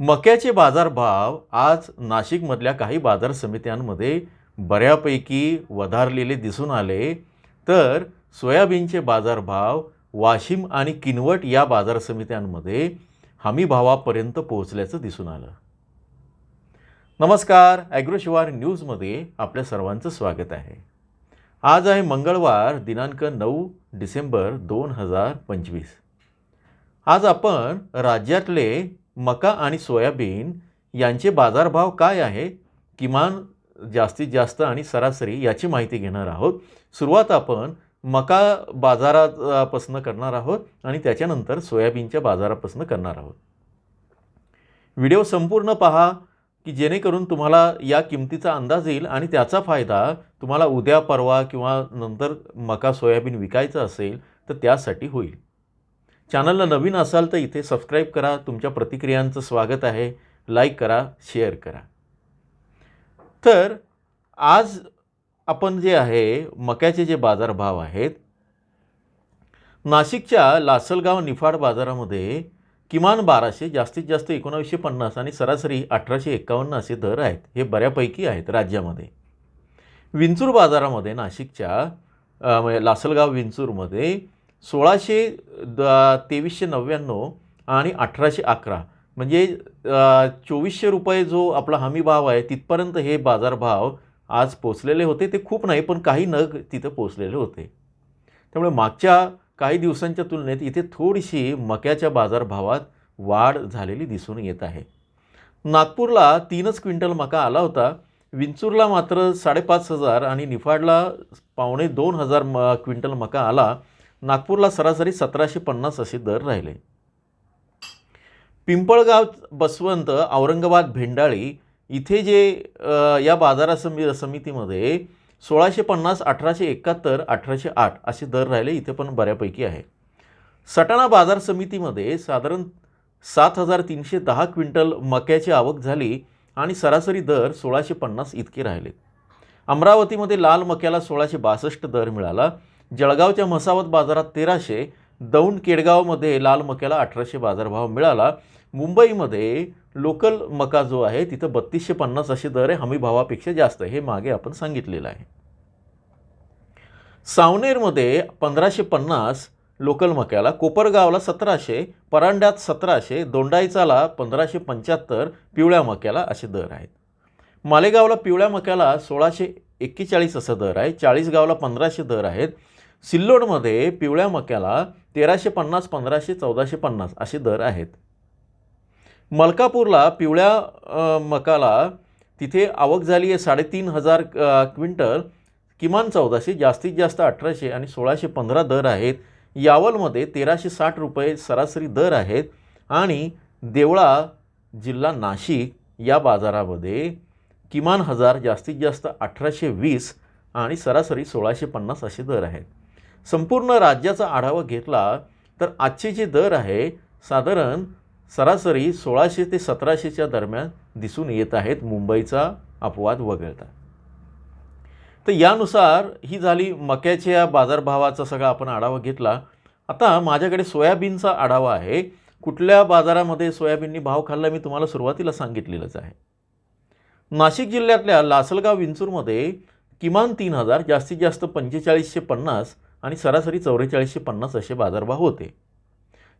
मक्याचे बाजारभाव आज नाशिकमधल्या काही बाजार समित्यांमध्ये बऱ्यापैकी वधारलेले दिसून आले. तर सोयाबीनचे बाजारभाव वाशिम आणि किनवट या बाजार समित्यांमध्ये हमीभावापर्यंत पोहोचल्याचं दिसून आलं. नमस्कार ॲग्रोशिवार न्यूजमध्ये आपल्या सर्वांचं स्वागत आहे. आज आहे मंगळवार दिनांक नऊ डिसेंबर दोन हजार पंचवीस. आज आपण राज्यातले मका आणि सोयाबीन यांचे बाजारभाव काय आहे? किमान जास्तीत जास्त आणि सरासरी याची माहिती घेणार आहोत. सुरुवात आपण मका बाजारापासून करणार आहोत आणि त्याच्यानंतर सोयाबीनच्या बाजारापासून करणार आहोत. व्हिडिओ संपूर्ण पहा की जेणेकरून तुम्हाला या किमतीचा अंदाज येईल आणि त्याचा फायदा तुम्हाला उद्या परवा किंवा नंतर मका सोयाबीन विकायचं असेल तर त्यासाठी होईल. चॅनलला नवीन असाल तर इथे सबस्क्राईब करा. तुमच्या प्रतिक्रियांचं स्वागत आहे. लाईक करा शेअर करा. तर आज आपण जे आहे मक्याचे जे बाजारभाव आहेत नाशिकच्या लासलगाव निफाड बाजारामध्ये किमान बाराशे जास्तीत जास्त एकोणावीसशे पन्नास आणि सरासरी अठराशे एक्कावन्न असे दर आहेत. हे बऱ्यापैकी आहेत राज्यामध्ये. विंचूर बाजारामध्ये नाशिकच्या म्हणजे लासलगाव विंचूरमध्ये सोळाशे द तेवीसशे नव्याण्णव आणि अठराशे अकरा. म्हणजे चोवीसशे रुपये जो आपला हमी भाव आहे तिथपर्यंत हे बाजारभाव आज पोचलेले होते. ते खूप नाही पण काही नग तिथं पोचलेले होते. त्यामुळे मागच्या काही दिवसांच्या तुलनेत इथे थोडीशी मक्याच्या बाजारभावात वाढ झालेली दिसून येत आहे. नागपूरला तीनच क्विंटल मका आला होता. विंचूरला मात्र साडेपाच हजार आणि निफाडला पावणे दोन हजार म क्विंटल मका आला. नागपूरला सरासरी सतराशे पन्नास असे दर राहिले. पिंपळगाव बसवंत औरंगाबाद भेंडाळी इथे जे या बाजारा समी समितीमध्ये सोळाशे पन्नास अठराशे एकाहत्तर अठराशे आठ असे दर राहिले. इथे पण बऱ्यापैकी आहे. सटाणा बाजार समितीमध्ये साधारण सात हजार तीनशे दहा क्विंटल मक्याची आवक झाली आणि सरासरी दर सोळाशे पन्नास इतके राहिले. अमरावतीमध्ये लाल मक्याला सोळाशे बासष्ट दर मिळाला. जळगावच्या मसावत बाजारात तेराशे दौंड केडगावमध्ये लाल मक्याला अठराशे बाजारभाव मिळाला. मुंबईमध्ये लोकल मका जो आहे तिथं बत्तीसशे पन्नास असे दर आहे हमी भावापेक्षा जास्त हे मागे आपण सांगितलेलं आहे. सावनेरमध्ये पंधराशे पन्नास लोकल मक्याला कोपरगावला सतराशे परांड्यात सतराशे दोंडाईचाला पंधराशे पंच्याहत्तर पिवळ्या मक्याला असे दर आहेत. मालेगावला पिवळ्या मक्याला सोळाशे एक्केचाळीस असा दर आहे चाळीसगावला पंधराशे दर आहेत सिल्लोडमध्ये पिवळ्या मक्याला तेराशे पन्नास पंधराशे चौदाशे पन्नास असे दर आहेत. मलकापूरला पिवळ्या मकाला तिथे आवक झाली आहे साडेतीन हजार क्विंटल किमान चौदाशे जास्तीत जास्त अठराशे आणि सोळाशे पंधरा दर आहेत. यावलमध्ये तेराशे साठ रुपये सरासरी दर आहेत आणि देवळा जिल्हा नाशिक या बाजारामध्ये किमान हजार जास्तीत जास्त अठराशे वीस आणि सरासरी सोळाशे पन्नास असे दर आहेत. संपूर्ण राज्याचा आढावा घेतला तर आजचे जे दर आहे साधारण सरासरी सोळाशे ते सतराशेच्या दरम्यान दिसून येत आहेत मुंबईचा अपवाद वगळता. तर यानुसार ही झाली मक्याच्या बाजारभावाचा सगळा आपण आढावा घेतला. आता माझ्याकडे सोयाबीनचा आढावा आहे. कुठल्या बाजारामध्ये सोयाबीननी भाव खाल्ला मी तुम्हाला सुरुवातीला सांगितलेलंच आहे. नाशिक जिल्ह्यातल्या लासलगाव विंचूरमध्ये किमान तीन हजार जास्तीत जास्त पंचेचाळीसशे पन्नास आणि सरासरी चौवेचाळीसशे पन्नास असे बाजारभाव होते.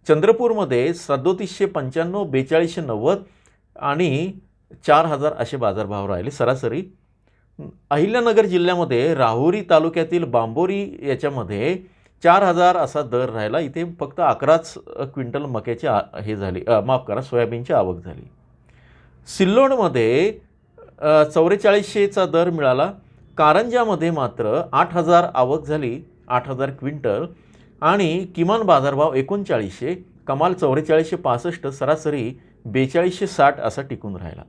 चंद्रपूरमध्ये सदोतीसशे पंच्याण्णव बेचाळीसशे नव्वद आणि चार हजार असे बाजारभाव राहिले सरासरी. अहिल्यानगर जिल्ह्यामध्ये राहुरी तालुक्यातील बांबोरी याच्यामध्ये चार हजार असा दर राहिला. इथे फक्त अकराच क्विंटल मक्याची आ हे झाली माफ करा सोयाबीनची आवक झाली. सिल्लोडमध्ये चौवेचाळीसशेचा दर मिळाला. कारंजामध्ये मात्र आठ हजार आवक झाली. आठ हजार क्विंटल आणि किमान बाजारभाव एकोणचाळीसशे कमाल चौवेचाळीसशे पासष्ट सरासरी बेचाळीसशे साठ असा टिकून राहिला.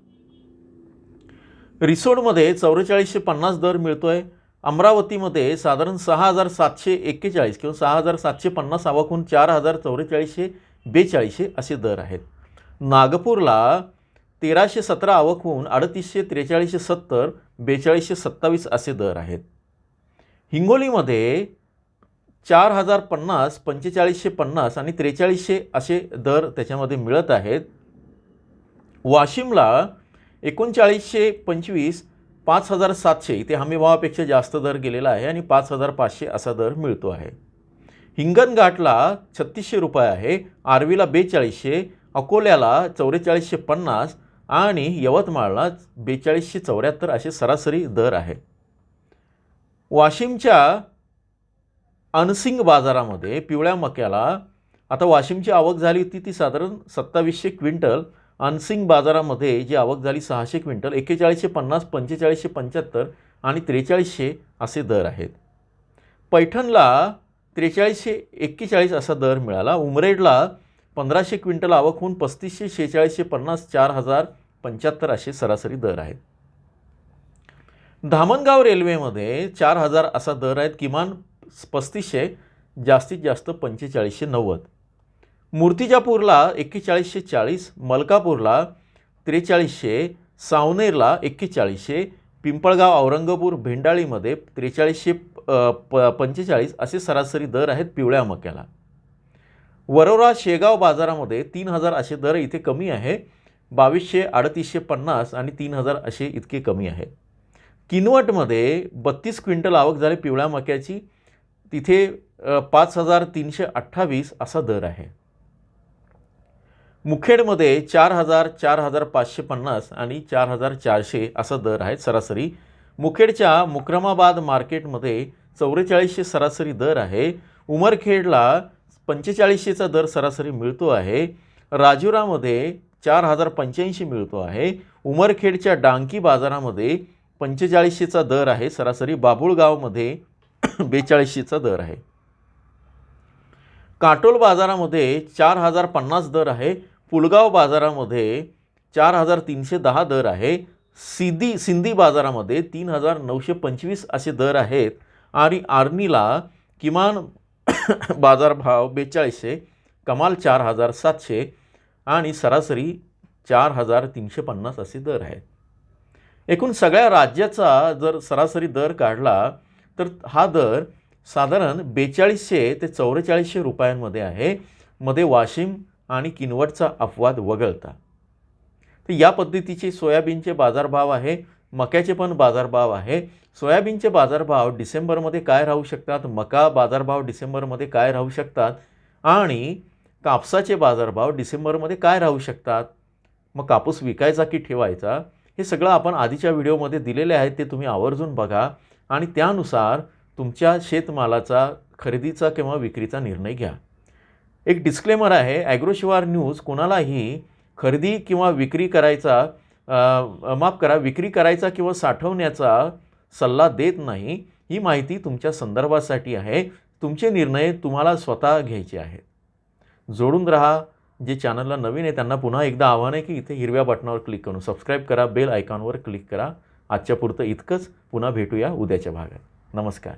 रिसोडमध्ये चौवेचाळीसशे पन्नास दर मिळतो आहे अमरावतीमध्ये साधारण सहा हजार सातशे एक्केचाळीस किंवा सहा हजार सातशे पन्नास आवाकून चार हजार चौवेचाळीसशे बेचाळीसशे असे दर आहेत. नागपूरला तेराशे सतरा आवकहून अडतीसशे त्रेचाळीसशे सत्तर बेचाळीसशे सत्तावीस असे दर आहेत. हिंगोलीमध्ये चार हजार पन्नास पंचेचाळीसशे पन्नास आणि त्रेचाळीसशे असे दर त्याच्यामध्ये मिळत आहेत. वाशिमला एकोणचाळीसशे पंचवीस पाच हजार सातशे इथे हमीभावापेक्षा जास्त दर गेलेला आहे आणि पाच हजार पाचशे असा दर मिळतो आहे. हिंगणघाटला छत्तीसशे रुपये आहे आर्वीला बेचाळीसशे अकोल्याला चौवेचाळीसशे पन्नास आणि यवतमाळला बेचाळीसशे चौऱ्याहत्तर असे सरासरी दर आहे. वाशिमच्या अनसिंग बाजारामध्ये पिवळ्या मक्याला आता वाशिमची आवक झाली होती ती साधारण सत्तावीसशे क्विंटल. अनसिंग बाजारामध्ये जी आवक झाली सहाशे क्विंटल एक्केचाळीसशे पन्नास पंचेचाळीसशे पंच्याहत्तर आणि त्रेचाळीसशे असे दर आहेत. पैठणला त्रेचाळीसशे एक्केचाळीस असा दर मिळाला. उमरेडला पंधराशे क्विंटल आवक होऊन पस्तीसशे शेहेचाळीसशे पन्नास चार हजार पंच्याहत्तर असे सरासरी दर आहेत. धामणगाव रेल्वेमध्ये चार हजार असा दर आहेत. किमान पस्तीसशे जास्तीत जास्त पंचेचाळीसशे नव्वद. मूर्तिजापूरला एक्केचाळीसशे चाळीस मलकापूरला त्रेचाळीसशे सावनेरला एक्केचाळीसशे पिंपळगाव औरंगपूर भेंडाळीमध्ये त्रेचाळीसशे प पंचेचाळीस असे सरासरी दर आहेत पिवळ्या मक्याला. वरोरा शेगाव बाजारामध्ये तीन हजार असे दर इथे कमी आहे. बावीसशे अडतीसशे पन्नास आणि तीन हजार असे इतके कमी आहे. किनवटमध्ये बत्तीस क्विंटल आवक झाली पिवळ्या मक्याची. तिथे पाच हजार तीनशे अठ्ठावीस असा दर आहे. मुखेडमध्ये चार हजार चार हजार पाचशे पन्नास आणि चार हजार चारशे असा दर आहे सरासरी. मुखेडच्या मुक्रमाबाद मार्केटमध्ये चौवेचाळीसशे सरासरी दर आहे. उमरखेडला पंचेचाळीसशेचा दर सरासरी मिळतो आहे. राजुरामध्ये चार हजार पंच्याऐंशी मिळतो आहे. उमरखेडच्या डांकी बाजारामध्ये पंचेचाळीसशेचा दर आहे सरासरी. बाबुळगावमध्ये बेचाळीसशेचा दर आहे. काटोल बाजारामध्ये चार हजार पन्नास दर आहे. पुलगाव बाजारामध्ये चार हजार तीनशे दहा दर आहे. सिदी सिंधी बाजारामध्ये तीन हजार नऊशे पंचवीस असे दर आहेत आणि आर्नीला किमान बाजारभाव बेचाळीसशे कमाल चार हजार सातशे आणि सरासरी चार हजार तीनशे पन्नास असे दर आहेत. एकूण सगळ्या राज्याचा जर सरासरी दर काढला तर हा दर साधारण बेचाळीसशे ते चौवेचाळीसशे रुपयांमध्ये आहे. मध्ये वाशिम आणि किनवटचा अपवाद वगळता. तर या पद्धतीचे सोयाबीनचे बाजारभाव आहे. मक्याचे पण बाजारभाव आहे. सोयाबीनचे बाजारभाव डिसेंबरमध्ये काय राहू शकतात? मका बाजारभाव डिसेंबरमध्ये काय राहू शकतात? आणि कापसाचे बाजारभाव डिसेंबरमध्ये काय राहू शकतात? मग कापूस विकायचा की ठेवायचा? हे सगळं आपण आधीच्या व्हिडिओमध्ये दिलेले आहेत. ते तुम्ही आवर्जून बघा. आणि त्यानुसार तुमच्या शेतमालाचा खरेदीचा किंवा विक्रीचा निर्णय घ्या. एक डिस्क्लेमर आहे ॲग्रोशिवार न्यूज कोणालाही खरेदी किंवा विक्री करायचा माफ करा विक्री करायचा किंवा साठवण्याचा सल्ला देत नाही ही माहिती तुमच्या संदर्भासाठी आहे. तुमचे निर्णय तुम्हाला स्वतः घ्यायचे आहेत. जोडून राहा जे चॅनलला नवीन आहे त्यांना पुन्हा एकदा आव्हान आहे की इथे हिरव्या बटनावर क्लिक करून सबस्क्राईब करा बेल आयकॉनवर क्लिक करा. आजच्या पुरतं इतकंच पुन्हा भेटूया उद्याच्या भागात. नमस्कार.